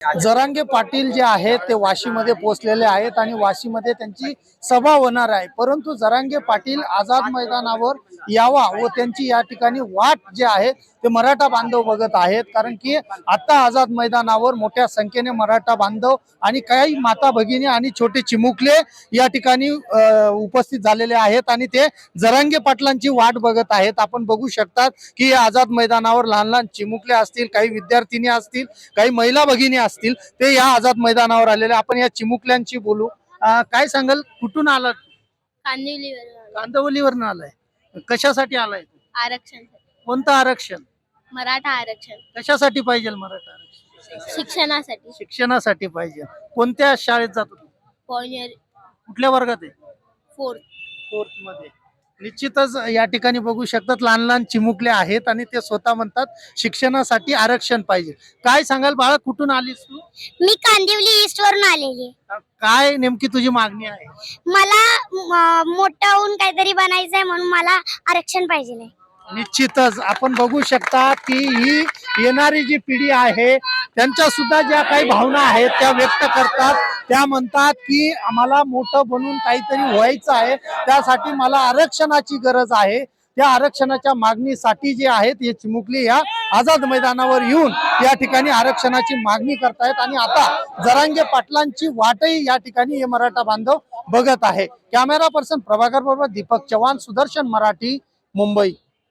जरांगे पाटील जे आहेत ते वाशीमध्ये पोहोचलेले आहेत आणि वाशीमध्ये त्यांची सभा होणार आहे. परंतु जरांगे पाटील आझाद मैदानावर यावा व त्यांची या ठिकाणी वाट जे आहे ते मराठा बांधव बघत आहेत. कारण की आता आझाद मैदानावर मोठ्या संख्येने मराठा बांधव आणि काही माता भगिनी आणि छोटे चिमुकले या ठिकाणी अ, उपस्थित झालेले आहेत आणि ते जरांगे पाटलांची वाट बघत आहेत. आपण बघू शकतात की या आझाद मैदानावर लहान लहान चिमुकले असतील काही विद्यार्थिनी असतील काही महिला भगिनी असतील ते या आझाद मैदानावर आलेले. आपण या चिमुकल्यांची बोलू. काय सांगाल? कुठून आलात? कांदिवलीवर कांदवलीवरनं आलाय. कशासाठी आलाय आरक्षण. कोणतं आरक्षण? मराठा आरक्षण. कशासाठी पाहिजे मराठा आरक्षण? शिक्षणासाठी. शिक्षणासाठी पाहिजे. कोणत्या शाळेत जातो तू? कुठल्या वर्गात आहे? फोर्थ. फोर्थमध्ये निश्चितच या ठिकाणी बघू शकतात लहान लहान चिमुकले आहेत आणि ते स्वतः म्हणतात शिक्षणासाठी आरक्षण पाहिजे. काय सांगाल बाळा कुठून आलीस तू? मी कांदिवली ईस्ट वरून आलेली काय नेमकी तुझी मागणी आहे? मला मोठं होऊन काहीतरी बनायचंय म्हणून मला आरक्षण पाहिजे निश्चितच. आपण बघू शकता की ही येणारी जी पिढी आहे त्यांच्या सुद्धा ज्या काही भावना आहेत त्या व्यक्त करतात. त्या म्हणतात की आम्हाला मोठं बनून काहीतरी व्हायचं आहे. त्यासाठी मला आरक्षणाची गरज आहे. त्या आरक्षणाच्या मागणीसाठी जे आहेत हे चिमुकली या आझाद मैदानावर येऊन या ठिकाणी आरक्षणाची मागणी करतायत. आणि आता जरांगे पाटलांची वाटही या ठिकाणी हे मराठा बांधव बघत आहे. कॅमेरा पर्सन प्रभाकर बरोबर दीपक चव्हाण सुदर्शन मराठी मुंबई.